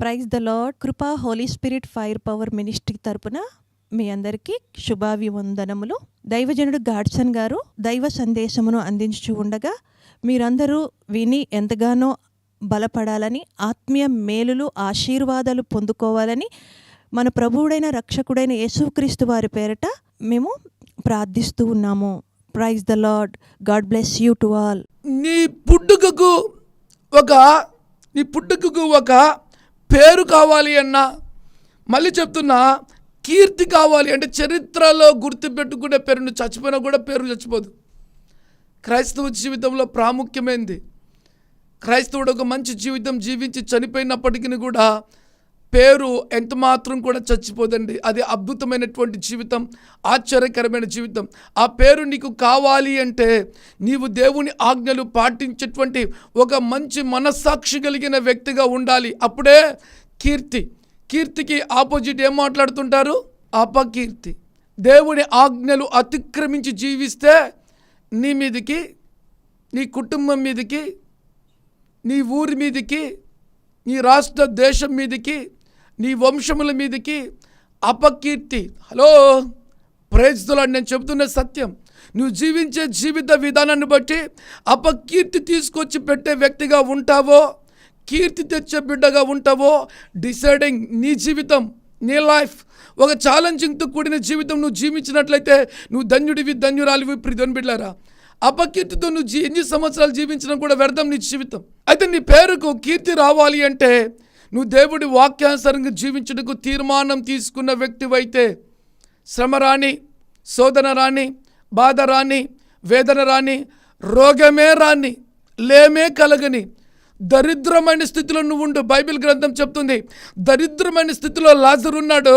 Praise the lord. Krupa holy spirit fire power ministry తరపున మీ అందరికీ శుభాభివందనములు. దైవజనుడు గాడ్సన్ గారు దైవ సందేశమును అందించు ఉండగా మీరందరూ విని ఎంతగానో బలపడాలని ఆత్మీయ మేలులు ఆశీర్వాదాలు పొందుకోవాలని మన ప్రభువుడైన రక్షకుడైన యేసుక్రీస్తు వారి పేరట మేము ప్రార్థిస్తూ ఉన్నాము. Praise the lord. God bless you to all. నీ పుట్టుకకు ఒక నీ పుట్టుకకు ఒక పేరు కావాలి అన్నా. మళ్ళీ చెప్తున్నా కీర్తి కావాలి అంటే చరిత్రలో గుర్తుపెట్టుకునే పేరు నువ్వు చచ్చిపోయినా కూడా పేరు చచ్చిపోదు. క్రైస్తవ జీవితంలో ప్రాముఖ్యమైనది క్రైస్తవుడు ఒక మంచి జీవితం జీవించి చనిపోయినప్పటికీ కూడా పేరు ఎంత మాత్రం కూడా చచ్చిపోదండి. అది అద్భుతమైనటువంటి జీవితం ఆశ్చర్యకరమైన జీవితం. ఆ పేరు నీకు కావాలి అంటే నీవు దేవుని ఆజ్ఞలు పాటించేటువంటి ఒక మంచి మనస్సాక్షి కలిగిన వ్యక్తిగా ఉండాలి. అప్పుడే కీర్తి కీర్తికి ఆపోజిట్ ఏం మాట్లాడుతుంటారు? అపకీర్తి. దేవుని ఆజ్ఞలు అతిక్రమించి జీవిస్తే నీ మీదికి నీ కుటుంబం మీదికి నీ ఊరి మీదికి నీ రాష్ట్ర దేశం మీదికి నీ వంశముల మీదికి అపకీర్తి. హలో ప్రేజ్తులు నేను చెబుతున్న సత్యం. నువ్వు జీవించే జీవిత విధానాన్ని బట్టి అపకీర్తి తీసుకొచ్చి పెట్టే వ్యక్తిగా ఉంటావో కీర్తి తెచ్చే బిడ్డగా ఉంటావో డిసైడింగ్ నీ జీవితం నీ లైఫ్. ఒక ఛాలెంజింగ్తో కూడిన జీవితం నువ్వు జీవించినట్లయితే నువ్వు ధన్యుడివి ధన్యురాలివి ప్రిధన్ బిడ్డారా అపకీర్తితో నువ్వు ఎన్ని సంవత్సరాలు జీవించడం కూడా వ్యర్థం నీ జీవితం. అయితే నీ పేరుకు కీర్తి రావాలి అంటే నువ్వు దేవుడి వాక్యానుసారంగా జీవించడానికి తీర్మానం తీసుకున్న వ్యక్తివైతే శ్రమ రాని శోధన రాని బాధ రాని వేదన రాని రోగమే రాని లేమే కలగని దరిద్రమైన స్థితిలో నువ్వు ఉండు. బైబిల్ గ్రంథం చెప్తుంది దరిద్రమైన స్థితిలో లాజరు ఉన్నాడు.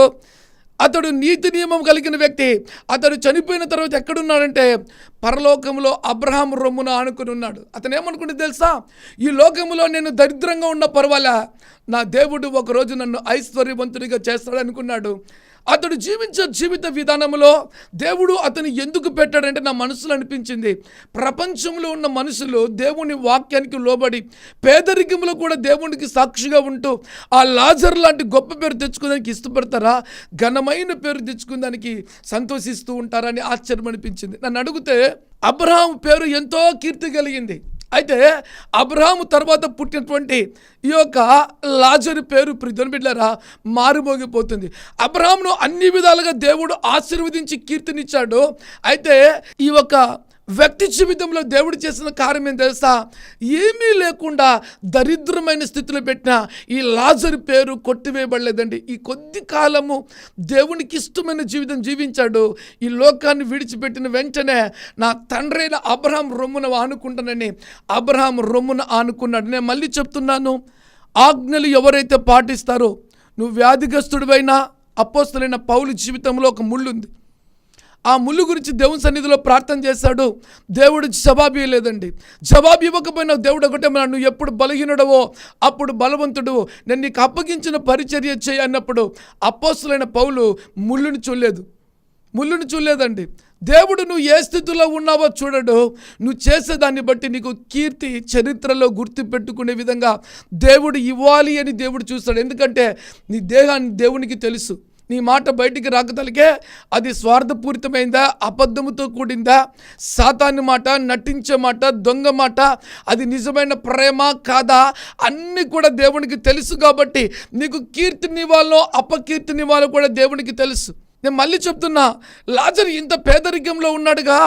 అతడు నీతి నియమం కలిగిన వ్యక్తి. అతడు చనిపోయిన తర్వాత ఎక్కడున్నాడంటే పరలోకంలో అబ్రహాం రొమ్మున ఆనుకుని ఉన్నాడు. అతను ఏమనుకుంటే తెలుసా? ఈ లోకంలో నేను దరిద్రంగా ఉన్న పర్వాలా? నా దేవుడు ఒకరోజు నన్ను ఐశ్వర్యవంతుడిగా చేస్తాడనుకున్నాడు. అతడు జీవించే జీవిత విధానంలో దేవుడు అతను ఎందుకు పెట్టాడంటే నా మనసులో అనిపించింది. ప్రపంచంలో ఉన్న మనుషులు దేవుని వాక్యానికి లోబడి పేదరికంలో కూడా దేవునికి సాక్షిగా ఉంటూ ఆ లాజర్ లాంటి గొప్ప పేరు తెచ్చుకోవడానికి ఇష్టపడతారా? ఘనమైన పేరు తెచ్చుకోవడానికి సంతోషిస్తూ ఉంటారని ఆశ్చర్యం అనిపించింది నన్ను అడిగితే అబ్రహాం పేరు ఎంతో కీర్తి కలిగింది. అయితే అబ్రహాము తర్వాత పుట్టినటువంటి ఈ యొక్క లాజరు పేరు ప్రిధన్ బిడ్డరా మారుమోగిపోతుంది. అబ్రహామును అన్ని విధాలుగా దేవుడు ఆశీర్వదించి కీర్తినిచ్చాడు. అయితే ఈ యొక్క వ్యక్తి జీవితంలో దేవుడు చేసిన కార్యం ఏం తెలుసా? ఏమీ లేకుండా దరిద్రమైన స్థితిలో పెట్టిన ఈ లాజర్ పేరు కొట్టివేయబడలేదండి. ఈ కొద్ది కాలము దేవునికి ఇష్టమైన జీవితం జీవించాడు. ఈ లోకాన్ని విడిచిపెట్టిన వెంటనే నా తండ్రైన అబ్రహాం రొమ్మున ఆనుకుంటానని అబ్రహాం రొమ్మున ఆనుకున్నాడు. నేను మళ్ళీ చెప్తున్నాను ఆజ్ఞలు ఎవరైతే పాటిస్తారో నువ్వు వ్యాధిగ్రస్తుడివైనా అపోస్తులైన పౌలు జీవితంలో ఒక ముళ్ళు ఉంది. ఆ ముళ్ళు గురించి దేవుని సన్నిధిలో ప్రార్థన చేశాడు. దేవుడు జవాబు ఇవ్వలేదండి. జవాబు ఇవ్వకపోయినా దేవుడు ఒకటే అన్నాడు, నువ్వు ఎప్పుడు బలహీనుడవో అప్పుడు బలవంతుడు నేను నీకు అప్పగించిన పరిచర్య చేయి అన్నప్పుడు పౌలు ముళ్ళుని చూడలేదు. ముళ్ళుని చూడలేదండి. దేవుడు నువ్వు ఏ స్థితిలో ఉన్నావో చూడడు. నువ్వు చేసేదాన్ని బట్టి నీకు కీర్తి చరిత్రలో గుర్తు పెట్టుకునే విధంగా దేవుడు ఇవ్వాలి అని దేవుడు చూస్తాడు. ఎందుకంటే నీ దేహాన్ని దేవునికి తెలుసు. నీ మాట బయటికి రాకతలకే అది స్వార్థపూరితమైందా అబద్ధముతో కూడిందా? సాతాని మాట నటించే మాట దొంగ మాట అది నిజమైన ప్రేమ కాదా? అన్నీ కూడా దేవునికి తెలుసు కాబట్టి నీకు కీర్తినివాళ్ళు అపకీర్తిని వాళ్ళు కూడా దేవునికి తెలుసు. నేను మళ్ళీ చెప్తున్నా లాజర్ ఇంత పేదరికంలో ఉన్నాడుగా.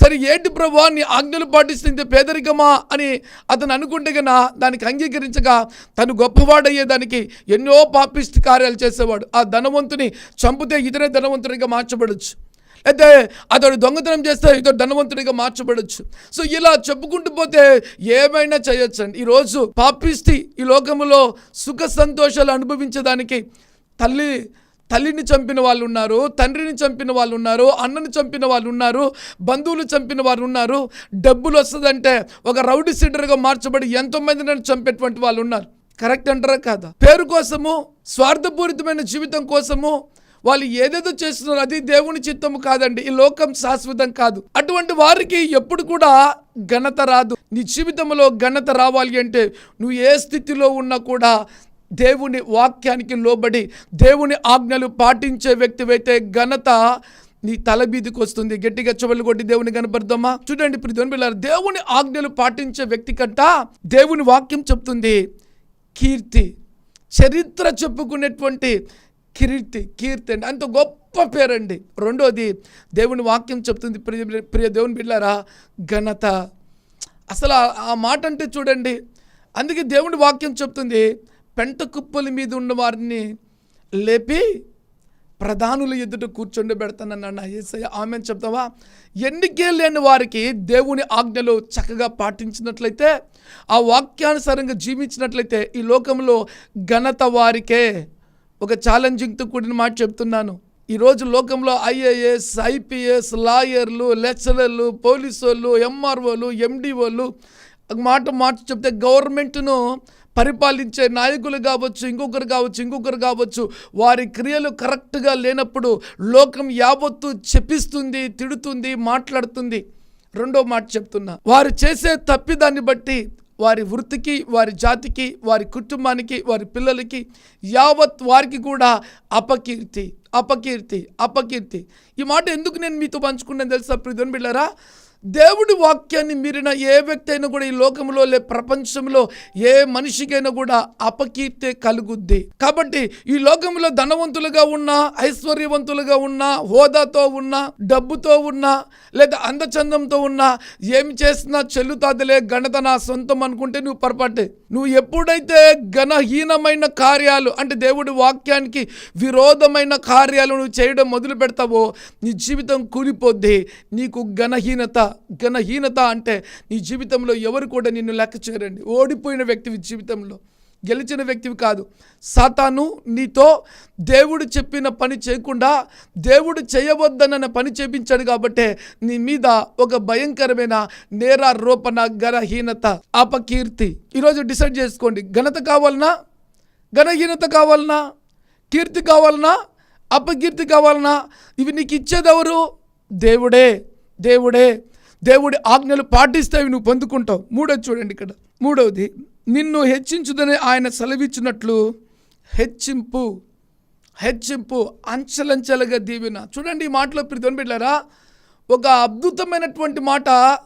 సరే ఏంటి ప్రభా నీ ఆజ్ఞలు పాటిస్తే ఇంత పేదరికమా అని అతను అనుకుంటే గన దానికి అంగీకరించగా తను గొప్పవాడయ్యేదానికి ఎన్నో పాపిష్టి కార్యాలు చేసేవాడు. ఆ ధనవంతుని చంపితే ఇతరే ధనవంతునిగా మార్చబడచ్చు. అయితే అతడు దొంగతనం చేస్తే ఇతడు ధనవంతుడిగా మార్చబడచ్చు. సో ఇలా చెప్పుకుంటూ పోతే ఏమైనా చేయొచ్చండి. ఈరోజు పాపిస్తి ఈ లోకములో సుఖ సంతోషాలు అనుభవించడానికి తల్లి తల్లిని చంపిన వాళ్ళు ఉన్నారు తండ్రిని చంపిన వాళ్ళు ఉన్నారు అన్నని చంపిన వాళ్ళు ఉన్నారు బంధువులు చంపిన వారు ఉన్నారు. డబ్బులు వస్తుందంటే ఒక రౌడీ సీడర్గా మార్చబడి ఎంతోమంది నన్ను చంపేటువంటి వాళ్ళు ఉన్నారు. కరెక్ట్ అంటారా కాదా? పేరు కోసము స్వార్థపూరితమైన జీవితం కోసము వాళ్ళు ఏదేదో చేస్తున్నారు. అది దేవుని చిత్తము కాదండి. ఈ లోకం శాశ్వతం కాదు. అటువంటి వారికి ఎప్పుడు కూడా ఘనత రాదు. నీ జీవితంలో ఘనత రావాలి అంటే నువ్వు ఏ స్థితిలో ఉన్నా కూడా దేవుని వాక్యానికి లోబడి దేవుని ఆజ్ఞలు పాటించే వ్యక్తివైతే ఘనత నీ తల వస్తుంది. గట్టిగా చెవులు కొట్టి దేవుని కనపడదామా చూడండి ఇప్పుడు పిల్లలు దేవుని ఆజ్ఞలు పాటించే వ్యక్తి కంట దేవుని వాక్యం చెప్తుంది. కీర్తి చరిత్ర చెప్పుకునేటువంటి కీర్తి కీర్తి అండి. అంత గొప్ప పేరండి. రెండోది దేవుని వాక్యం చెప్తుంది. ప్రియ ప్రియ దేవుని బిడ్డారా ఘనత. అసలు ఆ మాట అంటే చూడండి అందుకే దేవుని వాక్యం చెప్తుంది. పెంట కుప్పల మీద ఉన్న వారిని లేపి ప్రధానుల ఎదుట కూర్చొండబెడతానన్న ఏసయ్య. ఆమె చెప్తావా? ఎన్నికే లేని వారికి దేవుని ఆజ్ఞలు చక్కగా పాటించినట్లయితే ఆ వాక్యానుసారంగా జీవించినట్లయితే ఈ లోకంలో ఘనత వారికే ఒక ఛాలెంజింగ్తో కూడిన మాట చెప్తున్నాను. ఈరోజు లోకంలో ఐఏఎస్ ఐపీఎస్ లాయర్లు లెక్చరర్లు పోలీసు వాళ్ళు ఎంఆర్ఓలు ఎండిఓలు మాట మాట చెప్తే గవర్నమెంట్ను పరిపాలించే నాయకులు కావచ్చు ఇంకొకరు కావచ్చు ఇంకొకరు కావచ్చు వారి క్రియలు కరెక్ట్గా లేనప్పుడు లోకం యావత్తు చెప్పిస్తుంది తిడుతుంది మాట్లాడుతుంది. రెండో మాట చెప్తున్నా. వారు చేసే తప్పిదాన్ని బట్టి వారి వృత్తికి వారి జాతికి వారి కుటుంబానికి వారి పిల్లలకి యావత్ వారికి కూడా అపకీర్తి అపకీర్తి అపకీర్తి. ఈ మాట ఎందుకు నేను మీతో పంచుకున్నాను తెలుసా ప్రిధన్ బిళ్ళరా? దేవుడి వాక్యాన్ని మీరిన ఏ వ్యక్తి అయినా కూడా ఈ లోకంలో లే ప్రపంచంలో ఏ మనిషికైనా కూడా అపకీర్తే కలుగుద్ది. కాబట్టి ఈ లోకంలో ధనవంతులుగా ఉన్నా ఐశ్వర్యవంతులుగా ఉన్నా హోదాతో ఉన్నా డబ్బుతో ఉన్నా లేదా అందచందంతో ఉన్నా ఏమి చేసినా చెల్లుతాదిలే ఘనత నా సొంతం అనుకుంటే నువ్వు పొరపాటే. నువ్వు ఎప్పుడైతే ఘనహీనమైన కార్యాలు అంటే దేవుడి వాక్యానికి విరోధమైన కార్యాలు నువ్వు చేయడం మొదలు పెడతావో నీ జీవితం కూలిపోద్ది నీకు ఘనహీనత ఘనహీనత అంటే నీ జీవితంలో ఎవరు కూడా నిన్ను లెక్క చేయరండి. ఓడిపోయిన వ్యక్తివి జీవితంలో గెలిచిన వ్యక్తివి కాదు. సాతాను నీతో దేవుడు చెప్పిన పని చేయకుండా దేవుడు చేయవద్దనన్న పని చేపించాడు కాబట్టే నీ మీద ఒక భయంకరమైన నేరారోపణ గరహీనత అపకీర్తి ఈరోజు డిసైడ్ చేసుకోండి. ఘనత కావాలనా? ఘనహీనత కావాలనా? కీర్తి కావాలనా? అపకీర్తి కావాలనా? ఇవి నీకు ఇచ్చేదెవరు? దేవుడే దేవుడే. దేవుడి ఆజ్ఞలు పాటిస్తే అవి నువ్వు పొందుకుంటావు. మూడోది చూడండి ఇక్కడ. మూడవది నిన్ను హెచ్చించుదని ఆయన సెలవిచ్చినట్లు హెచ్చింపు హెచ్చింపు అంచెలంచెలుగా దీవెన. చూడండి ఈ మాటలో ప్రితం బిడ్డారా ఒక అద్భుతమైనటువంటి మాట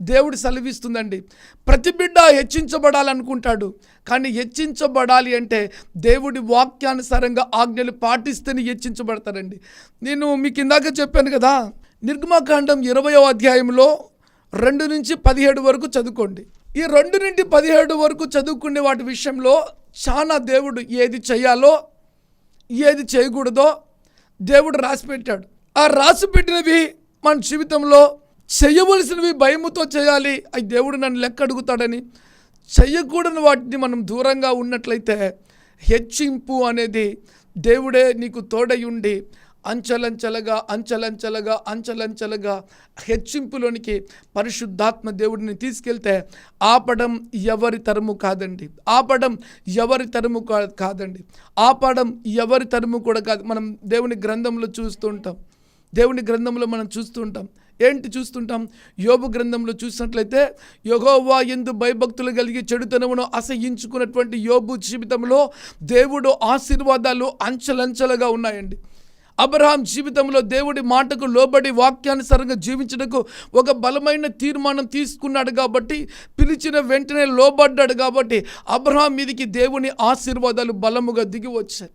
దేవుడు సెలవిస్తుందండి. ప్రతి బిడ్డ హెచ్చించబడాలనుకుంటాడు కానీ హెచ్చించబడాలి అంటే దేవుడి వాక్యానుసారంగా ఆజ్ఞలు పాటిస్తేనే హెచ్చించబడతారండి. నేను మీకు ఇందాక చెప్పాను కదా నిర్గమాకాండం ఇరవయో అధ్యాయంలో రెండు నుంచి పదిహేడు వరకు చదువుకోండి. ఈ రెండు నుండి పదిహేడు వరకు చదువుకునే వాటి విషయంలో చాలా దేవుడు ఏది చేయాలో ఏది చేయకూడదో దేవుడు రాసి పెట్టాడు. ఆ రాసిపెట్టినవి మన జీవితంలో చేయవలసినవి భయముతో చేయాలి. అవి దేవుడు నన్ను లెక్క అడుగుతాడని చేయకూడని వాటిని మనం దూరంగా ఉన్నట్లయితే హెచ్చింపు అనేది దేవుడే నీకు తోడై ఉండి అంచెలంచెలుగా అంచెలంచెలుగా అంచెలంచెలుగా హెచ్చింపులోనికి పరిశుద్ధాత్మ దేవుడిని తీసుకెళ్తే ఆపడం ఎవరి తరము కాదండి. ఆపడం ఎవరి తరము కాదండి. ఆపడం ఎవరి తరము కూడా కాదు. మనం దేవుని గ్రంథంలో చూస్తూ ఉంటాం. దేవుని గ్రంథంలో మనం చూస్తూ ఉంటాం. ఏంటి చూస్తుంటాం? యోబు గ్రంథంలో చూసినట్లయితే యోగోవా ఎందు భయభక్తులు కలిగి చెడుతనమును అసహించుకున్నటువంటి యోబు జీవితంలో దేవుడు ఆశీర్వాదాలు అంచెలంచెలుగా ఉన్నాయండి. అబ్రహాం జీవితంలో దేవుడి మాటకు లోబడి వాక్యానుసారంగా జీవించడకు ఒక బలమైన తీర్మానం తీసుకున్నాడు కాబట్టి పిలిచిన వెంటనే లోబడ్డాడు కాబట్టి అబ్రహాం మీదికి దేవుని ఆశీర్వాదాలు బలముగా దిగి వచ్చాయి.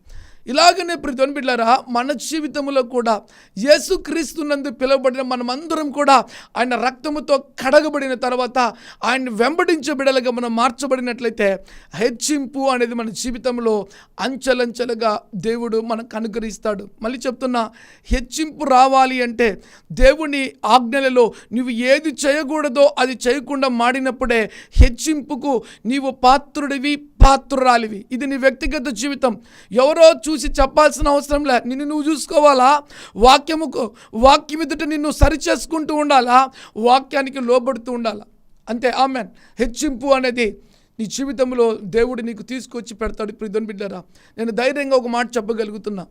ఇలాగనే ప్రతి బిడ్డారా మన జీవితంలో కూడా యేసుక్రీస్తున్నందు పిలువబడిన మనమందరం కూడా ఆయన రక్తముతో కడగబడిన తర్వాత ఆయన వెంబడించే బిడలుగా మనం మార్చబడినట్లయితే హెచ్చింపు అనేది మన జీవితంలో అంచెలంచెలుగా దేవుడు మనకు అనుగ్రహిస్తాడు. మళ్ళీ చెప్తున్నా హెచ్చింపు రావాలి అంటే దేవుని ఆజ్ఞలలో నువ్వు ఏది చేయకూడదో అది చేయకుండా మాడినప్పుడే హెచ్చింపుకు నీవు పాత్రుడివి పాత్రురాలివి. ఇది నీ వ్యక్తిగత జీవితం. ఎవరో చూసి చెప్పాల్సిన అవసరం లే. నిన్ను నువ్వు చూసుకోవాలా? వాక్యముకు వాక్యం ఎదుట నిన్ను సరిచేసుకుంటూ ఉండాలా? వాక్యానికి లోబడుతూ ఉండాలా? అంతే ఆమెన్. హెచ్చింపు అనేది నీ జీవితంలో దేవుడు నీకు తీసుకొచ్చి పెడతాడు. ప్రిధన్ బిడ్డరా నేను ధైర్యంగా ఒక మాట చెప్పగలుగుతున్నా.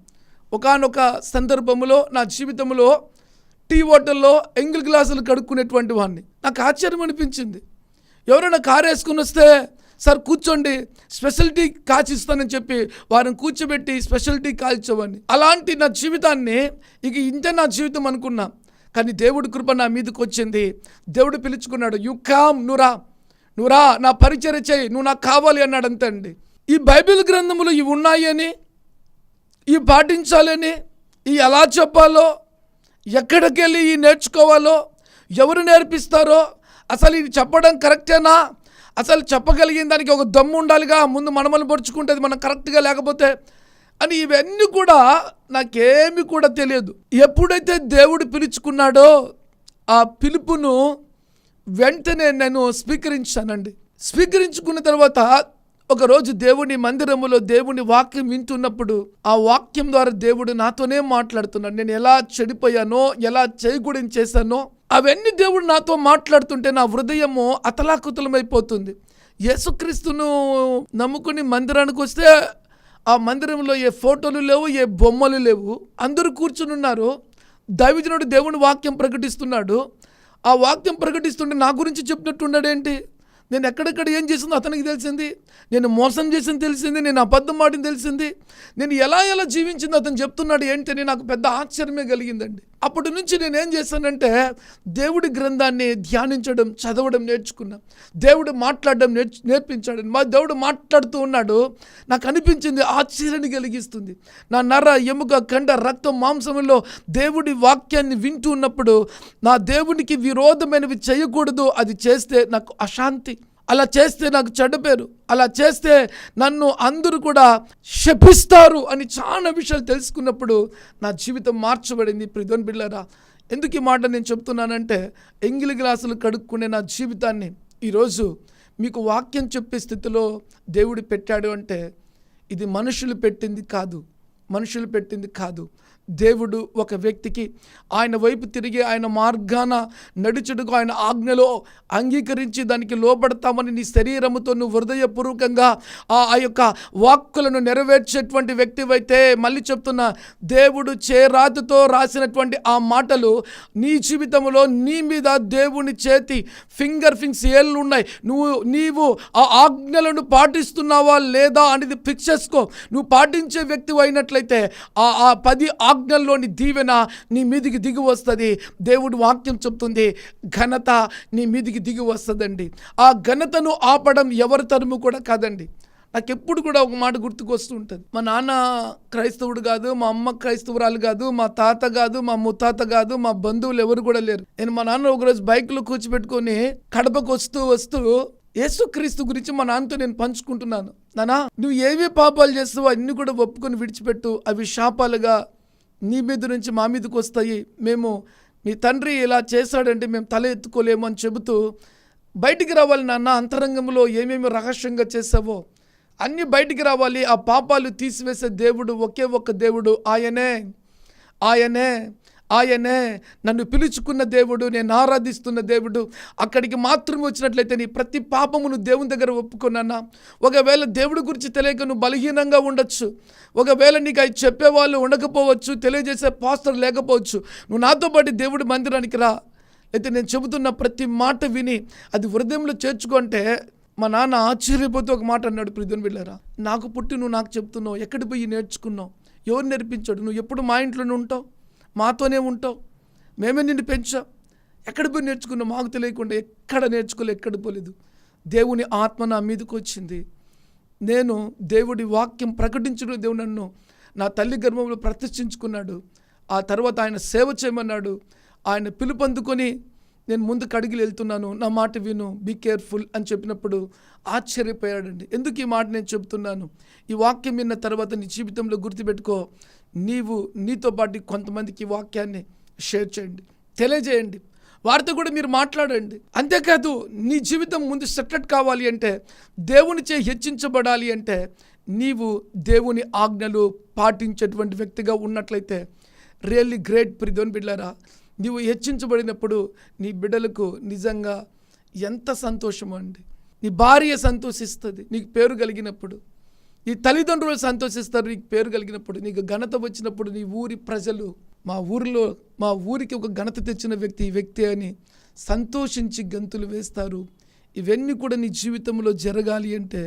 ఒకానొక సందర్భంలో నా జీవితంలో టీ హోటల్లో ఎంగిల్ గ్లాసులు కడుక్కునేటువంటి వాడిని నాకు ఆశ్చర్యం అనిపించింది. ఎవరైనా కారు వేసుకుని వస్తే సార్ కూర్చోండి. స్పెషాలిటీ కాచిస్తానని చెప్పి వారిని కూర్చోబెట్టి స్పెషాలిటీ కాల్చవని. అలాంటి నా జీవితాన్ని ఇక ఇంతే నా జీవితం అనుకున్నా. కానీ దేవుడి కృప నా మీదకి వచ్చింది. దేవుడు పిలుచుకున్నాడు యు కామ్ నురా నురా నా పరిచయ చేయి. నువ్వు నాకు కావాలి అన్నాడు అంతే అండి. ఈ బైబిల్ గ్రంథములు ఇవి ఉన్నాయని ఇవి పాటించాలని ఇవి ఎలా చెప్పాలో ఎక్కడికి వెళ్ళి ఇవి నేర్చుకోవాలో ఎవరు నేర్పిస్తారో అసలు ఇది చెప్పడం కరెక్టేనా? అసలు చెప్పగలిగిన దానికి ఒక దమ్ము ఉండాలిగా ముందు మనమల్ని పొడుచుకుంటే మనం కరెక్ట్గా లేకపోతే? అని ఇవన్నీ కూడా నాకేమి కూడా తెలియదు. ఎప్పుడైతే దేవుడు పిలుచుకున్నాడో ఆ పిలుపును వెంటనే నేను స్వీకరించానండి. స్వీకరించుకున్న తర్వాత ఒకరోజు దేవుని మందిరములో దేవుని వాక్యం వింటున్నప్పుడు ఆ వాక్యం ద్వారా దేవుడు నాతోనే మాట్లాడుతున్నాడు. నేను ఎలా చెడిపోయానో ఎలా చేయకూడని చేశానో అవన్నీ దేవుడు నాతో మాట్లాడుతుంటే నా హృదయము అతలాకుతలమైపోతుంది. యేసుక్రీస్తును నమ్ముకుని మందిరానికి వస్తే ఆ మందిరంలో ఏ ఫోటోలు లేవు ఏ బొమ్మలు లేవు. అందరూ కూర్చుని ఉన్నారు. దైవజనుడు దేవుని వాక్యం ప్రకటిస్తున్నాడు. ఆ వాక్యం ప్రకటిస్తుంటే నా గురించి చెప్పినట్టున్నాడేంటి నేను ఎక్కడెక్కడ ఏం చేసిందో అతనికి తెలిసింది. నేను మోసం చేసింది తెలిసింది నేను అబద్ధం ఆడింది తెలిసింది. నేను ఎలా ఎలా జీవించిందో అతను చెప్తున్నాడు ఏంటని నాకు పెద్ద ఆశ్చర్యమే కలిగిందండి. అప్పటి నుంచి నేనేం చేశానంటే దేవుడి గ్రంథాన్ని ధ్యానించడం చదవడం నేర్చుకున్నా. దేవుడు మాట్లాడడం నేర్చు నేర్పించాడు. మా దేవుడు మాట్లాడుతూ ఉన్నాడు. నాకు అనిపించింది ఆశ్చర్యాన్ని కలిగిస్తుంది. నా నర ఎముక కండ రక్తం మాంసంలో దేవుడి వాక్యాన్ని వింటూ ఉన్నప్పుడు నా దేవునికి విరోధమైనవి చేయకూడదు. అది చేస్తే నాకు అశాంతి. అలా చేస్తే నాకు చెడ్డ పేరు అలా చేస్తే నన్ను అందరూ కూడా శపిస్తారు అని చాలా విషయాలు తెలుసుకున్నప్పుడు నా జీవితం మార్చబడింది. ప్రిధోన్ బిళ్ళరా ఎందుకు ఈ మాట నేను చెప్తున్నానంటే ఎంగిలి గ్లాసులు కడుక్కునే నా జీవితాన్ని ఈరోజు మీకు వాక్యం చెప్పే స్థితిలో దేవుడు పెట్టాడు అంటే ఇది మనుషులు పెట్టింది కాదు మనుషులు పెట్టింది కాదు. దేవుడు ఒక వ్యక్తికి ఆయన వైపు తిరిగి ఆయన మార్గాన నడుచుడుకు ఆయన ఆజ్ఞలో అంగీకరించి దానికి లోబడతామని నీ శరీరముతో నువ్వు హృదయపూర్వకంగా ఆ ఆ యొక్క వాక్కులను నెరవేర్చేటువంటి వ్యక్తివైతే మళ్ళీ చెప్తున్నా దేవుడు చేరాతుతో రాసినటువంటి ఆ మాటలు నీ జీవితంలో నీ మీద దేవుని చేతి ఫింగర్ ఫింగ్స్ ఏళ్ళు ఉన్నాయి. నువ్వు నీవు ఆ ఆజ్ఞలను పాటిస్తున్నావా లేదా అనేది ఫిక్స్ చేసుకో. నువ్వు పాటించే వ్యక్తి అయినట్లయితే ఆ ఆ పది ఆజ్ఞల్లోని దీవెన నీ మీదికి దిగి వస్తుంది. దేవుడు వాక్యం చెప్తుంది ఘనత నీ మీదికి దిగి వస్తుందండి. ఆ ఘనతను ఆపడం ఎవరి తరము కూడా కాదండి. నాకు ఎప్పుడు కూడా ఒక మాట గుర్తుకొస్తూ ఉంటుంది మా నాన్న క్రైస్తవుడు కాదు మా అమ్మ క్రైస్తవురాలు కాదు మా తాత కాదు మా ముత్తాత కాదు మా బంధువులు ఎవరు కూడా లేరు. నేను మా నాన్న ఒకరోజు బైక్లో కూర్చోబెట్టుకొని కడపకు వస్తూ వస్తూ యేసుక్రీస్తు గురించి మా నాన్నతో నేను పంచుకుంటున్నాను. నానా నువ్వు ఏవి పాపాలు చేస్తావో అన్నీ కూడా ఒప్పుకొని విడిచిపెట్టు. అవి శాపాలుగా నీ మీద నుంచి మా మీదకి వస్తాయి. మేము మీ తండ్రి ఇలా చేశాడంటే మేము తల ఎత్తుకోలేము అని చెబుతూ బయటికి రావాలి నాన్న అంతరంగంలో ఏమేమి రహస్యంగా చేసావో అన్నీ బయటికి రావాలి. ఆ పాపాలు తీసివేసే దేవుడు ఒకే ఒక్క దేవుడు. ఆయనే ఆయనే. ఆయనే నన్ను పిలుచుకున్న దేవుడు నేను ఆరాధిస్తున్న దేవుడు. అక్కడికి మాత్రమే వచ్చినట్లయితే నీ ప్రతి పాపమును దేవుని దగ్గర ఒప్పుకున్నానా. ఒకవేళ దేవుడి గురించి తెలియక నువ్వు బలహీనంగా ఉండొచ్చు. ఒకవేళ నీకు అవి చెప్పేవాళ్ళు ఉండకపోవచ్చు తెలియజేసే పాస్టర్ లేకపోవచ్చు. నువ్వు నాతో పాటు దేవుడి మందిరానికి రా. అయితే నేను చెబుతున్న ప్రతి మాట విని అది హృదయంలో చేర్చుకుంటే మా నాన్న ఆశ్చర్యపోతూ ఒక మాట అన్నాడు ప్రిధుని వెళ్ళారా నాకు పుట్టి నువ్వు నాకు చెప్తున్నావు ఎక్కడికి పోయి నేర్చుకున్నావు? ఎవరు నేర్పించాడు? నువ్వు ఎప్పుడు మా ఇంట్లోనే ఉంటావు? మాతోనే ఉంటావు. మేమే నిన్ను పెంచాం. ఎక్కడ పోయి నేర్చుకున్నావు? మాకు తెలియకుండా ఎక్కడ నేర్చుకోలే ఎక్కడ పోలేదు. దేవుని ఆత్మ నా మీదకి వచ్చింది. నేను దేవుడి వాక్యం ప్రకటించడం దేవుడు నన్ను నా తల్లి గర్భంలో ప్రతిష్ఠించుకున్నాడు. ఆ తర్వాత ఆయన సేవ చేయమన్నాడు. ఆయన పిలుపందుకొని నేను ముందుకు అడిగి వెళ్తున్నాను. నా మాట విను బీ కేర్ఫుల్ అని చెప్పినప్పుడు ఆశ్చర్యపోయాడండి. ఎందుకు ఈ మాట నేను చెప్తున్నాను ఈ వాక్యం విన్న తర్వాత నీ జీవితంలో గుర్తుపెట్టుకో. నీవు నీతో పాటు కొంతమందికి వాక్యాన్ని షేర్ చేయండి తెలియజేయండి. వారితో కూడా మీరు మాట్లాడండి. అంతేకాదు నీ జీవితం ముందు సెటెట్ కావాలి అంటే దేవునిచే హెచ్చించబడాలి అంటే నీవు దేవుని ఆజ్ఞలు పాటించేటువంటి వ్యక్తిగా ఉన్నట్లయితే రియల్లీ గ్రేట్ ప్రిధోన్ బిడ్డరా నీవు హెచ్చించబడినప్పుడు నీ బిడ్డలకు నిజంగా ఎంత సంతోషం అండి నీ భార్య సంతోషిస్తుంది నీకు పేరు కలిగినప్పుడు. నీ తల్లిదండ్రులు సంతోషిస్తారు నీకు పేరు కలిగినప్పుడు నీకు ఘనత వచ్చినప్పుడు నీ ఊరి ప్రజలు మా ఊరిలో మా ఊరికి ఒక ఘనత తెచ్చిన వ్యక్తి ఈ వ్యక్తి అని సంతోషించి గంతులు వేస్తారు. ఇవన్నీ కూడా నీ జీవితంలో జరగాలి అంటే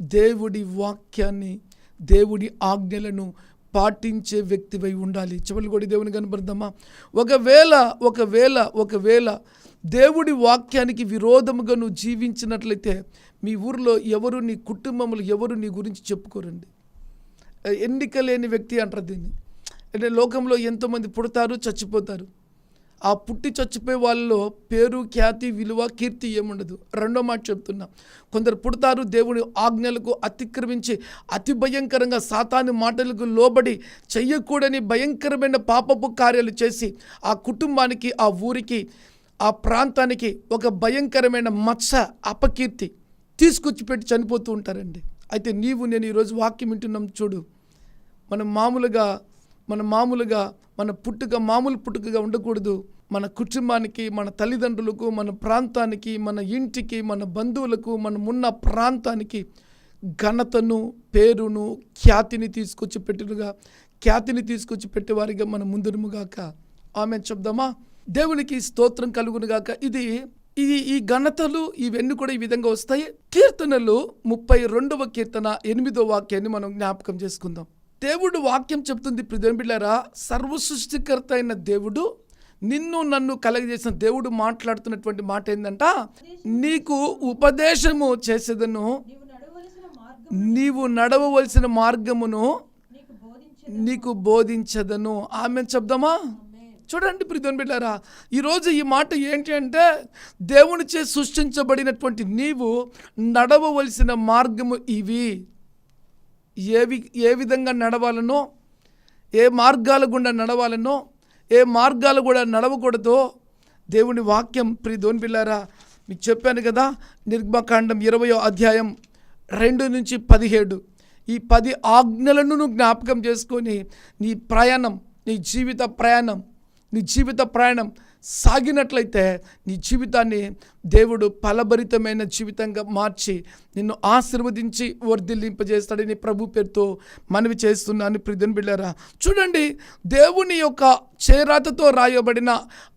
దేవుడి వాక్యాన్ని దేవుడి ఆజ్ఞలను పాటించే వ్యక్తివై ఉండాలి. చివరి కూడా దేవుని కనబడదామా ఒకవేళ ఒకవేళ ఒకవేళ దేవుడి వాక్యానికి విరోధముగా నువ్వు జీవించినట్లయితే మీ ఊరిలో ఎవరు నీ కుటుంబంలో ఎవరు నీ గురించి చెప్పుకోరండి. ఎన్నిక లేని వ్యక్తి అంటారు దీన్ని. అంటే లోకంలో ఎంతోమంది పుడతారు చచ్చిపోతారు. ఆ పుట్టి చచ్చిపోయే వాళ్ళలో పేరు ఖ్యాతి విలువ కీర్తి ఏముండదు. రెండో మాట చెప్తున్నా. కొందరు పుడతారు దేవుని ఆజ్ఞలకు అతిక్రమించి అతి భయంకరంగా సాతాని మాటలకు లోబడి చెయ్యకూడని భయంకరమైన పాపపు కార్యాలు చేసి ఆ కుటుంబానికి ఆ ఊరికి ఆ ప్రాంతానికి ఒక భయంకరమైన మత్స అపకీర్తి తీసుకొచ్చి పెట్టి చనిపోతూ ఉంటారండి. అయితే నీవు నేను ఈరోజు వాక్యం వింటున్నాం చూడు. మనం మామూలుగా మన మామూలుగా మన పుట్టుక మామూలు పుట్టుకగా ఉండకూడదు. మన కుటుంబానికి మన తల్లిదండ్రులకు మన ప్రాంతానికి మన ఇంటికి మన బంధువులకు మనమున్న ప్రాంతానికి ఘనతను పేరును ఖ్యాతిని తీసుకొచ్చి పెట్టినగా ఖ్యాతిని తీసుకొచ్చి పెట్టేవారిగా మనం ముందునుగాక ఆమె చెప్దామా? దేవునికి స్తోత్రం కలుగునుగాక. ఇది ఇది ఈ ఘనతలు ఇవన్నీ కూడా ఈ విధంగా వస్తాయి. కీర్తనలు ముప్పై రెండవ కీర్తన ఎనిమిదో వాక్యాన్ని మనం జ్ఞాపకం చేసుకుందాం. దేవుడు వాక్యం చెప్తుంది ప్రియం బిళ్ళారా సర్వ సృష్టికర్త అయిన దేవుడు నిన్ను నన్ను కలగజేసిన దేవుడు మాట్లాడుతున్నటువంటి మాట ఏంటంట నీకు ఉపదేశము చేసేదను నీవు నడవవలసిన మార్గమును నీకు బోధించదను. ఆమె చెప్దామా? చూడండి ప్రిధన్ బిడ్డారా ఈరోజు ఈ మాట ఏంటి అంటే దేవునిచే సృష్టించబడినటువంటి నీవు నడవవలసిన మార్గము ఇవి. ఏవి ఏ విధంగా నడవాలనో ఏ మార్గాల గుండా నడవాలనో ఏ మార్గాలు కూడా నడవకూడదో దేవుని వాక్యం ప్రి దోని పిల్లారా మీకు చెప్పాను కదా నిర్మకాండం ఇరవయో అధ్యాయం రెండు నుంచి పదిహేడు. ఈ పది ఆజ్ఞలను నువ్వు జ్ఞాపకం చేసుకొని నీ ప్రయాణం నీ జీవిత ప్రయాణం నీ జీవిత ప్రయాణం సాగినట్లయితే నీ జీవితాన్ని దేవుడు ఫలభరితమైన జీవితంగా మార్చి నిన్ను ఆశీర్వదించి వర్ధిల్లింపజేస్తాడని ప్రభు పేరుతో మనవి చేస్తున్నాను ప్రిధన్ బిళ్ళరా చూడండి దేవుని యొక్క చేరాతతో రాయబడిన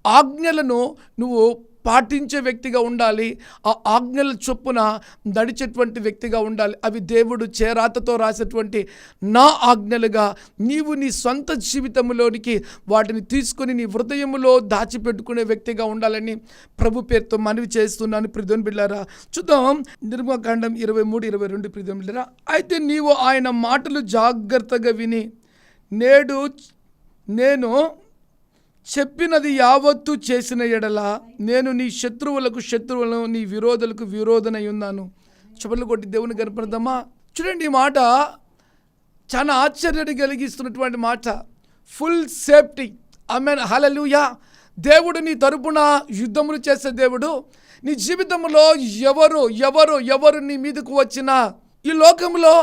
ఆజ్ఞలను నువ్వు పాటించే వ్యక్తిగా ఉండాలి. ఆ ఆజ్ఞల చొప్పున నడిచేటువంటి వ్యక్తిగా ఉండాలి. అవి దేవుడు చేరాతతో రాసేటువంటి నా ఆజ్ఞలుగా నీవు నీ సొంత జీవితంలోనికి వాటిని తీసుకొని నీ హృదయములో దాచిపెట్టుకునే వ్యక్తిగా ఉండాలని ప్రభు పేరుతో మనవి చేస్తున్నాను. ప్రిధోన్ బిళ్ళారా చూద్దాం. నిర్మకాండం ఇరవై మూడు ఇరవై రెండు ప్రిధోన్ బిళ్ళారా అయితే నీవు ఆయన మాటలు జాగ్రత్తగా విని నేడు నేను చెప్పినది యావత్తు చేసిన ఎడల నేను నీ శత్రువులకు శత్రువులను నీ విరోధులకు విరోధనై ఉన్నాను చెప్పలు కొట్టి దేవుని కనపడదామా చూడండి ఈ మాట చాలా ఆశ్చర్యాన్ని కలిగిస్తున్నటువంటి మాట. ఫుల్ సేఫ్టీ ఆమెన్ హలలుయా దేవుడు నీ తరపున యుద్ధములు చేసే దేవుడు. నీ జీవితంలో ఎవరు ఎవరు ఎవరు నీ మీదకు వచ్చినా ఈ లోకంలో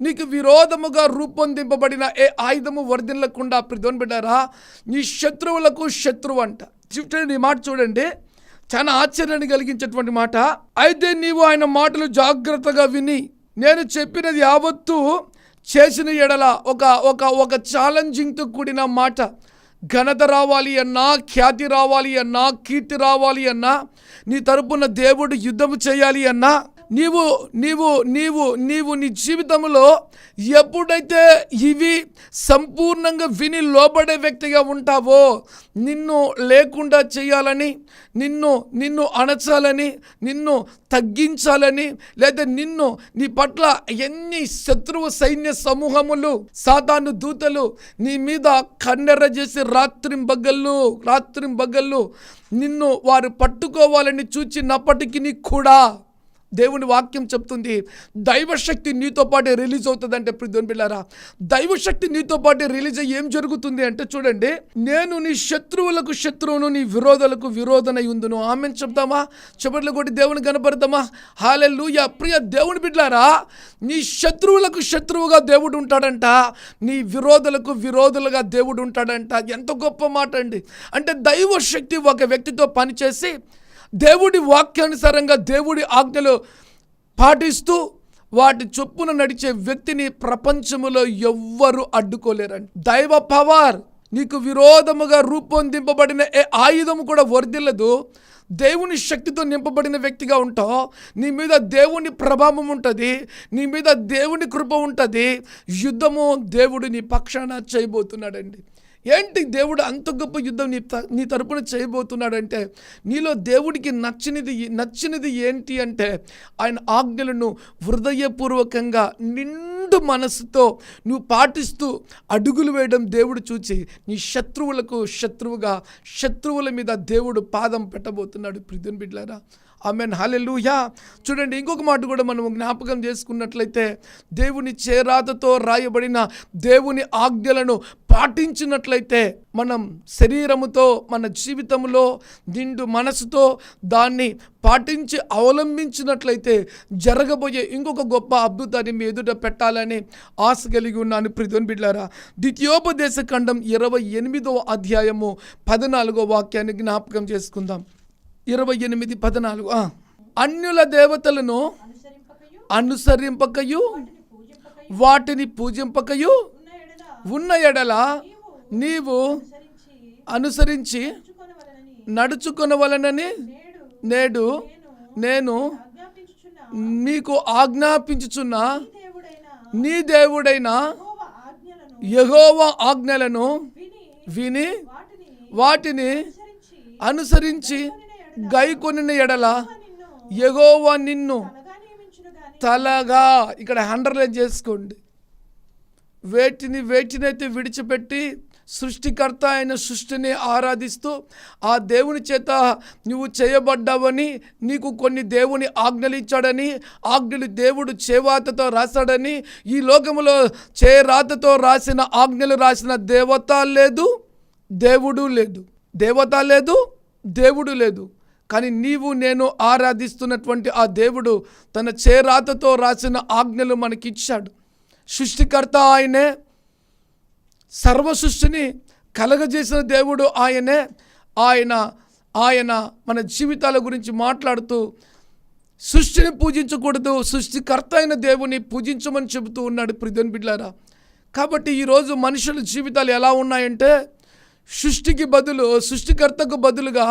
నీకు విరోధముగా రూపొందింపబడిన ఏ ఆయుధము వర్ధిల్లకుండా ప్రతిదోని బిడ్డారా నీ శత్రువులకు శత్రువు అంట. చూడండి నీ మాట చూడండి. చాలా ఆశ్చర్యాన్ని కలిగించేటువంటి మాట. అయితే నీవు ఆయన మాటలు జాగ్రత్తగా విని నేను చెప్పినది యావత్తు చేసిన ఎడల ఒక ఒక ఒక ఛాలెంజింగ్తో కూడిన మాట. ఘనత రావాలి అన్నా ఖ్యాతి రావాలి అన్నా కీర్తి రావాలి అన్నా నీ తరపున దేవుడు యుద్ధము చేయాలి అన్నా నీవు నీవు నీవు నీవు నీ జీవితంలో ఎప్పుడైతే ఇవి సంపూర్ణంగా విని లోబడే వ్యక్తిగా ఉంటావో నిన్ను లేకుండా చేయాలని నిన్ను నిన్ను అణచాలని నిన్ను తగ్గించాలని లేదా నిన్ను నీ పట్ల ఎన్ని శత్రువు సైన్య సమూహములు సాతాను దూతలు నీ మీద కన్నెర్ర చేసి రాత్రింబగళ్ళు రాత్రింబగళ్ళు నిన్ను వారు పట్టుకోవాలని చూచినప్పటికీ కూడా దేవుని వాక్యం చెప్తుంది దైవశక్తి నీతో పాటే రిలీజ్ అవుతుందంటే ప్రిధోన్ బిళ్ళారా? దైవశక్తి నీతో పాటే రిలీజ్ అయ్యి ఏం జరుగుతుంది అంటే చూడండి నేను నీ శత్రువులకు శత్రువును నీ విరోధులకు విరోధనై ఉందును. ఆమెను చెప్తామా చెబుర్లు కొట్టి దేవుని కనపడతామా? హాలెల్లుయా. ప్రియ దేవుని బిడ్లారా నీ శత్రువులకు శత్రువుగా దేవుడు ఉంటాడంట నీ విరోధులకు విరోధులుగా దేవుడు ఉంటాడంట. ఎంత గొప్ప మాట అండి అంటే దైవశక్తి ఒక వ్యక్తితో పనిచేసి దేవుడి వాక్యానుసారంగా దేవుడి ఆజ్ఞలు పాటిస్తూ వాటి చొప్పున నడిచే వ్యక్తిని ప్రపంచములో ఎవ్వరూ అడ్డుకోలేరండి. దైవ పవర్ నీకు విరోధముగా రూపొందింపబడిన ఏ ఆయుధము కూడా వర్దిల్లదు దేవుని శక్తితో నింపబడిన వ్యక్తిగా ఉంటావు. నీ మీద దేవుని ప్రభావం ఉంటుంది. నీ మీద దేవుని కృప ఉంటుంది. యుద్ధము దేవుడు నీ పక్షాన చేయబోతున్నాడండి. ఏంటి దేవుడు అంత గొప్ప యుద్ధం నీ త- నీ తరపున చేయబోతున్నాడంటే నీలో దేవుడికి నచ్చినది నచ్చినది ఏంటి అంటే ఆయన ఆజ్ఞలను హృదయపూర్వకంగా నిండు మనసుతో నువ్వు పాటిస్తూ అడుగులు వేయడం దేవుడు చూచి నీ శత్రువులకు శత్రువుగా శత్రువుల మీద దేవుడు పాదం పెట్టబోతున్నాడు. ప్రిధుని బిడ్లారా ఆమెన్ హల్లెలూయా చూడండి ఇంకొక మాట కూడా మనం జ్ఞాపకం చేసుకున్నట్లయితే దేవుని చేరాతతో రాయబడిన దేవుని ఆజ్ఞలను పాటించినట్లయితే మనం శరీరముతో మన జీవితంలో నిండు మనసుతో దాన్ని పాటించి అవలంబించినట్లయితే జరగబోయే ఇంకొక గొప్ప అద్భుతాన్ని మీ ఎదుట పెట్టాలని ఆశ కలిగి ఉన్నాను. ప్రిధోన్ బిడ్లారా ద్వితీయోపదేశ ఖండం ఇరవై ఎనిమిదవ అధ్యాయము పద్నాలుగో వాక్యాన్ని జ్ఞాపకం చేసుకుందాం. ఇరవై ఎనిమిది పద్నాలుగు. అన్యుల దేవతలను అనుసరింపకయు వాటిని పూజింపకయు ఉన్న ఎడల నీవు అనుసరించి నడుచుకొనవలనని నేడు నేను మీకు ఆజ్ఞాపించుచున్న నీ దేవుడైన యెహోవా ఆజ్ఞలను విని వాటిని అనుసరించి గైకొనిన ఎడల ఎగోవా నిన్ను తలగా ఇక్కడ హండర్లైన్ చేసుకోండి. వేటిని వేటినైతే విడిచిపెట్టి సృష్టికర్త అయిన సృష్టిని ఆరాధిస్తూ ఆ దేవుని చేత నువ్వు చేయబడ్డావని నీకు కొన్ని దేవుని ఆజ్ఞలు ఇచ్చాడని ఆజ్ఞలు దేవుడు చేవాతతో రాశాడని ఈ లోకములో చేరాతతో రాసిన ఆజ్ఞలు రాసిన దేవత లేదు దేవుడు లేదు. దేవత లేదు దేవుడు లేదు. కానీ నీవు నేను ఆరాధిస్తున్నటువంటి ఆ దేవుడు తన చేరాతతో రాసిన ఆజ్ఞలు మనకిచ్చాడు. సృష్టికర్త ఆయనే సర్వ సృష్టిని కలగజేసిన దేవుడు ఆయనే. ఆయన ఆయన మన జీవితాల గురించి మాట్లాడుతూ సృష్టిని పూజించకూడదు సృష్టికర్త అయిన దేవుని పూజించమని చెబుతూ ఉన్నాడు ప్రిధన్ బిడ్లారా కాబట్టి ఈరోజు మనుషుల జీవితాలు ఎలా ఉన్నాయంటే సృష్టికి బదులు సృష్టికర్తకు బదులుగా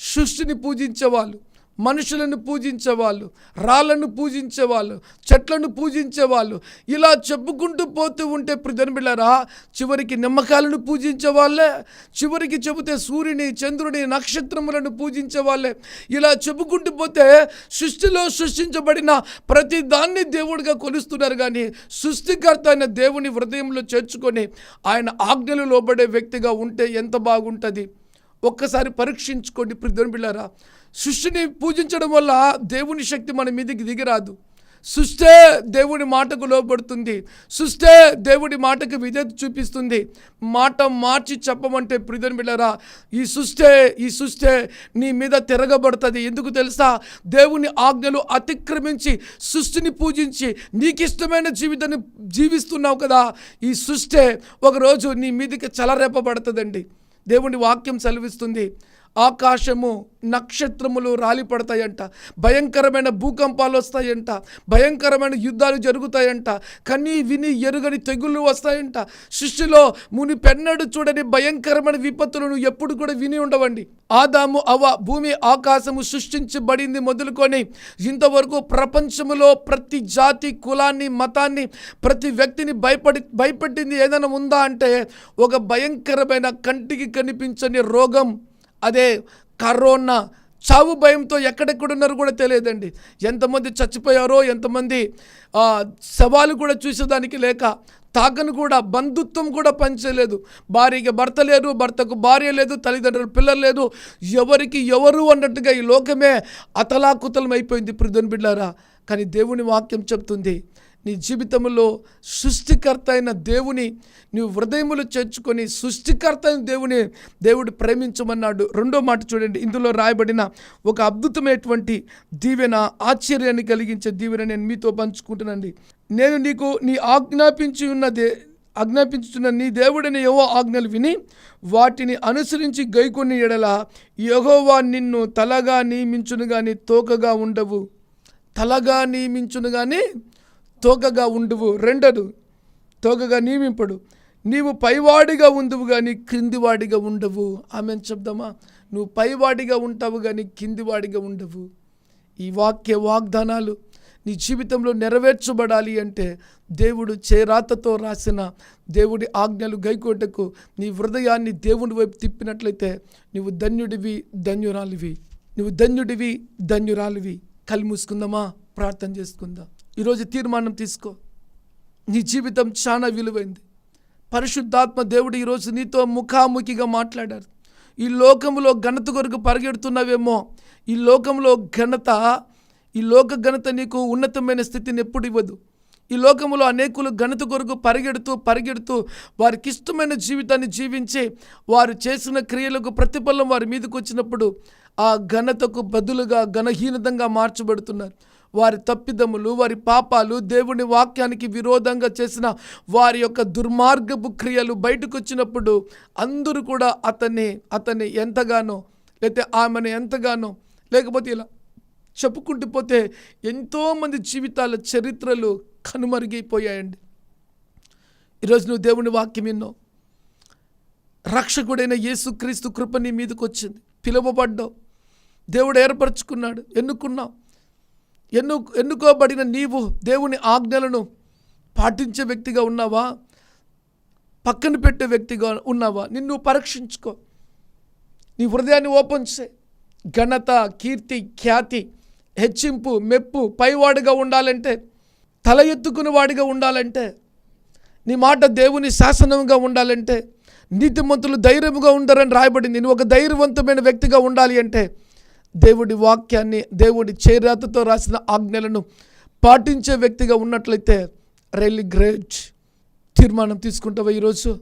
సృష్టిని పూజించేవాళ్ళు మనుషులను పూజించేవాళ్ళు రాళ్ళను పూజించేవాళ్ళు చెట్లను పూజించేవాళ్ళు ఇలా చెప్పుకుంటూ పోతూ ఉంటే ప్రజనబిళ్ళరా చివరికి నిమ్మకాయలను పూజించే వాళ్ళే చివరికి చెబితే సూర్యుని చంద్రుని నక్షత్రములను పూజించే వాళ్ళే ఇలా చెప్పుకుంటూ పోతే సృష్టిలో సృష్టించబడిన ప్రతి దాన్ని దేవుడిగా కొలుస్తున్నారు కానీ సృష్టికర్త అయిన దేవుని హృదయంలో చేర్చుకొని ఆయన ఆజ్ఞలు లోబడే వ్యక్తిగా ఉంటే ఎంత బాగుంటుంది? ఒక్కసారి పరీక్షించుకోండి ప్రిధుని బిళ్ళారా. సృష్టిని పూజించడం వల్ల దేవుని శక్తి మన మీదకి దిగిరాదు. సృష్టే దేవుడి మాటకు లోపడుతుంది సృష్టే దేవుడి మాటకు విధేత చూపిస్తుంది. మాట మార్చి చెప్పమంటే ప్రిధుని ఈ సృష్టే ఈ సృష్టే నీ మీద తిరగబడుతుంది. ఎందుకు తెలుసా? దేవుని ఆజ్ఞలు అతిక్రమించి సృష్టిని పూజించి నీకు ఇష్టమైన జీవితాన్ని జీవిస్తున్నావు కదా. ఈ సృష్టే ఒకరోజు నీ మీదకి చలరేపబడుతుందండి. దేవుని వాక్యం సెలవిస్తుంది. ఆకాశము నక్షత్రములు రాలిపడతాయంట. భయంకరమైన భూకంపాలు వస్తాయంట. భయంకరమైన యుద్ధాలు జరుగుతాయంట. కనీ విని ఎరుగని తెగుళ్ళు వస్తాయంట. సృష్టిలో ముని పెన్నడు చూడని భయంకరమైన విపత్తులను ఎప్పుడు కూడా విని ఉండవండి. ఆదాము అవ భూమి ఆకాశము సృష్టించబడింది మొదలుకొని ఇంతవరకు ప్రపంచములో ప్రతి జాతి కులాన్ని మతాన్ని ప్రతి వ్యక్తిని భయపడి భయపెట్టింది ఏదైనా ఉందా అంటే ఒక భయంకరమైన కంటికి కనిపించని రోగం అదే కరోనా చావు భయంతో ఎక్కడెక్కడున్నారో కూడా తెలియదండి. ఎంతమంది చచ్చిపోయారో ఎంతమంది శవాలు కూడా చూసేదానికి లేక తాకను కూడా బంధుత్వం కూడా పనిచేయలేదు. భార్యకి భర్త లేరు భర్తకు భార్య లేదు తల్లిదండ్రులు పిల్లలు లేదు. ఎవరికి ఎవరు అన్నట్టుగా ఈ లోకమే అతలాకుతలం అయిపోయింది ప్రిధన్ బిడ్డారా. కానీ దేవుని వాక్యం చెప్తుంది నీ జీవితంలో సృష్టికర్త అయిన దేవుని నువ్వు హృదయములు చేర్చుకొని సృష్టికర్త అయిన దేవుని దేవుడు ప్రేమించమన్నాడు. రెండో మాట చూడండి. ఇందులో రాయబడిన ఒక అద్భుతమైనటువంటి దీవెన ఆశ్చర్యాన్ని కలిగించే దీవెన నేను మీతో పంచుకుంటున్నానండి. నేను నీకు నీ ఆజ్ఞాపించి ఉన్నదే ఆజ్ఞాపించుతున్న నీ దేవుడని ఏవో ఆజ్ఞలు విని వాటిని అనుసరించి గైకొని ఎడల యహోవా నిన్ను తలగా నియమించును కానీ తోకగా ఉండవు. తలగా నియమించును కానీ తోకగా ఉండువు రెండదు. తోకగా నియమింపడు. నీవు పైవాడిగా ఉండువు కానీ క్రిందివాడిగా ఉండవు. ఆమె చెప్దామా? నువ్వు పైవాడిగా ఉంటావు కానీ కిందివాడిగా ఉండవు. ఈ వాక్య వాగ్దానాలు నీ జీవితంలో నెరవేర్చబడాలి అంటే దేవుడు చేరాతతో రాసిన దేవుడి ఆజ్ఞలు గైకోటకు నీ హృదయాన్ని దేవుని వైపు తిప్పినట్లయితే నువ్వు ధన్యుడివి ధన్యురాలివి. నువ్వు ధన్యుడివి ధన్యురాలివి. కళ్ళు మూసుకుందామా? ప్రార్థన చేసుకుందాం. ఈరోజు తీర్మానం తీసుకో. నీ జీవితం చాలా విలువైంది. పరిశుద్ధాత్మ దేవుడు ఈరోజు నీతో ముఖాముఖిగా మాట్లాడారు. ఈ లోకంలో ఘనత కొరకు పరిగెడుతున్నావేమో. ఈ లోకంలో ఘనత ఈ లోక ఘనత నీకు ఉన్నతమైన స్థితిని ఎప్పుడు ఇవ్వదు. ఈ లోకంలో అనేకులు ఘనత కొరకు పరిగెడుతూ పరిగెడుతూ వారికి ఇష్టమైన జీవితాన్ని జీవించి వారు చేసిన క్రియలకు ప్రతిఫలం వారి మీదకు వచ్చినప్పుడు ఆ ఘనతకు బదులుగా ఘనహీనతంగా మార్చబడుతున్నారు. వారి తప్పిదములు వారి పాపాలు దేవుని వాక్యానికి విరోధంగా చేసిన వారి యొక్క దుర్మార్గపు క్రియలు బయటకు వచ్చినప్పుడు అందరూ కూడా అతన్ని అతన్ని ఎంతగానో లేకపోతే ఆమెను ఎంతగానో లేకపోతే ఇలా చెప్పుకుంటూ పోతే ఎంతోమంది జీవితాల చరిత్రలు కనుమరుగైపోయాయండి. ఈరోజు నువ్వు దేవుని వాక్యం విన్నావు రక్షకుడైన యేసుక్రీస్తు కృప నీ మీదకి వచ్చింది పిలువబడ్డావు. దేవుడు ఏర్పరచుకున్నాడు. ఎన్నుకున్నావు. ఎన్ను ఎన్నుకోబడిన నీవు దేవుని ఆజ్ఞలను పాటించే వ్యక్తిగా ఉన్నావా? పక్కన పెట్టే వ్యక్తిగా ఉన్నావా? నిన్ను పరీక్షించుకో. నీ హృదయాన్ని ఓపెన్ చే ఘనత కీర్తి ఖ్యాతి హెచ్చింపు మెప్పు పైవాడిగా ఉండాలంటే తల ఎత్తుకుని వాడిగా ఉండాలంటే నీ మాట దేవుని శాసనంగా ఉండాలంటే నీతిమంతులు ధైర్యముగా ఉండరని రాయబడింది. నువ్వు ఒక ధైర్యవంతమైన వ్యక్తిగా ఉండాలి అంటే దేవుడి వాక్యాన్ని దేవుడి చేరాతతో రాసిన ఆజ్ఞలను పాటించే వ్యక్తిగా ఉన్నట్లయితే రియల్లీ గ్రేట్ తీర్మానం తీసుకుంటావా ఈరోజు?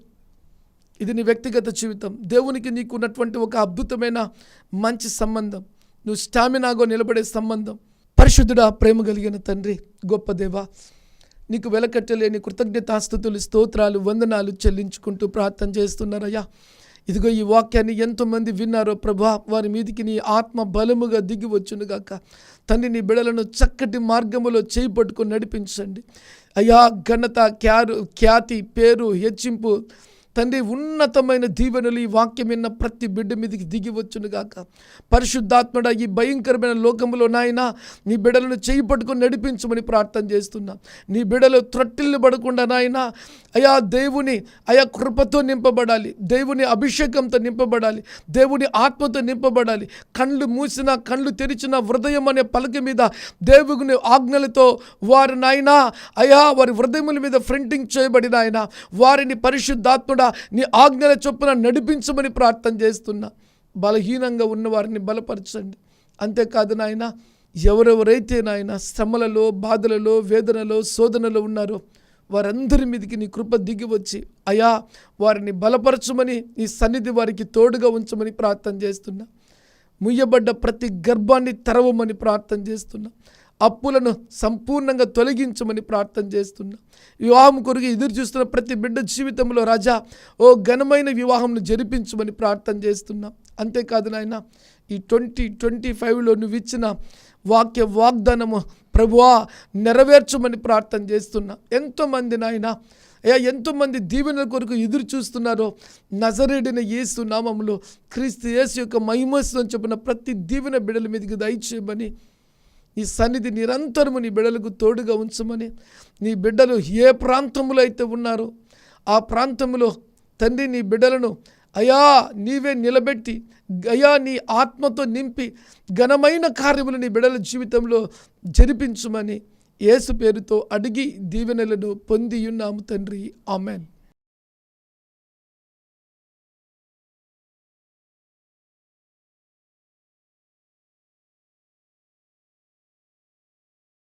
ఇది నీ వ్యక్తిగత జీవితం. దేవునికి నీకు ఉన్నటువంటి ఒక అద్భుతమైన మంచి సంబంధం. నువ్వు స్టామినాగో నిలబడే సంబంధం. పరిశుద్ధుడా ప్రేమ కలిగిన తండ్రి గొప్ప దేవ నీకు వెలకట్టలేని కృతజ్ఞతాస్థుతులు స్తోత్రాలు వందనాలు చెల్లించుకుంటూ ప్రార్థన చేస్తున్నారయ్యా. ఇదిగో ఈ వాక్యాన్ని ఎంతోమంది విన్నారో ప్రభా వారి మీదికి నీ ఆత్మ బలముగా దిగి వచ్చునుగాక తండ్రి నీ బిడలను చక్కటి మార్గములో చేయి పట్టుకొని నడిపించండి. అయ్యా ఘనత క్యారు ఖ్యాతి పేరు హెచ్చింపు తండ్రి ఉన్నతమైన దీవెనలు ఈ వాక్యం విన్న ప్రతి బిడ్డ మీదకి దిగివచ్చును గాక. పరిశుద్ధాత్మడ ఈ భయంకరమైన లోకంలో నాయన నీ బిడలను చేయి పట్టుకొని నడిపించమని ప్రార్థన చేస్తున్నా. నీ బిడలు త్రొట్టిల్లు పడకుండా నాయన అయా దేవుని అయా కృపతో నింపబడాలి. దేవుని అభిషేకంతో నింపబడాలి. దేవుని ఆత్మతో నింపబడాలి. కళ్ళు మూసిన కళ్ళు తెరిచిన హృదయం అనే పలక మీద దేవుని ఆజ్ఞలతో వారి నాయన అయా వారి హృదయముల మీద ఫ్రంటింగ్ చేయబడిన ఆయన వారిని పరిశుద్ధాత్ముడ నీ ఆజ్ఞల చొప్పున నడిపించమని ప్రార్థన చేస్తున్నా. బలహీనంగా ఉన్న వారిని బలపరచండి. అంతేకాదు నాయన ఎవరెవరైతే నాయన శ్రమలలో బాధలలో వేదనలో శోధనలో ఉన్నారో వారందరి మీదకి నీ కృప దిగి వచ్చి అయా వారిని బలపరచమని నీ సన్నిధి వారికి తోడుగా ఉంచమని ప్రార్థన చేస్తున్నా. ముయ్యబడ్డ ప్రతి గర్భాన్ని తెరవమని ప్రార్థన చేస్తున్నా. అప్పులను సంపూర్ణంగా తొలగించమని ప్రార్థన చేస్తున్నా. వివాహం కొరకు ఎదురు చూస్తున్న ప్రతి బిడ్డ జీవితంలో రాజా ఓ ఘనమైన వివాహంను జరిపించమని ప్రార్థన చేస్తున్నా. అంతేకాదు నాయన ఈ ట్వంటీ ట్వంటీ ఫైవ్లో నువ్వు ఇచ్చిన వాక్య వాగ్దానము ప్రభువా నెరవేర్చమని ప్రార్థన చేస్తున్నా. ఎంతోమంది నాయన అయ్యా ఎంతోమంది దీవెనల కొరకు ఎదురు చూస్తున్నారో నజరేడిన యేసు నామములో క్రీస్తు యేసు యొక్క మహిమస్సు అని చెప్పిన ప్రతి దీవెన బిడల మీదకి దయచేయమని నీ సన్నిధి నిరంతరము నీ బిడ్డలకు తోడుగా ఉంచమని. నీ బిడ్డలు ఏ ప్రాంతంలో అయితే ఉన్నారో ఆ ప్రాంతంలో తండ్రి నీ బిడ్డలను అయా నీవే నిలబెట్టి అయా నీ ఆత్మతో నింపి ఘనమైన కార్యములు నీ బిడ్డల జీవితంలో జరిపించుమని యేసు పేరుతో అడిగి దీవెనలను పొందియున్నాము తండ్రి. ఆమెన్.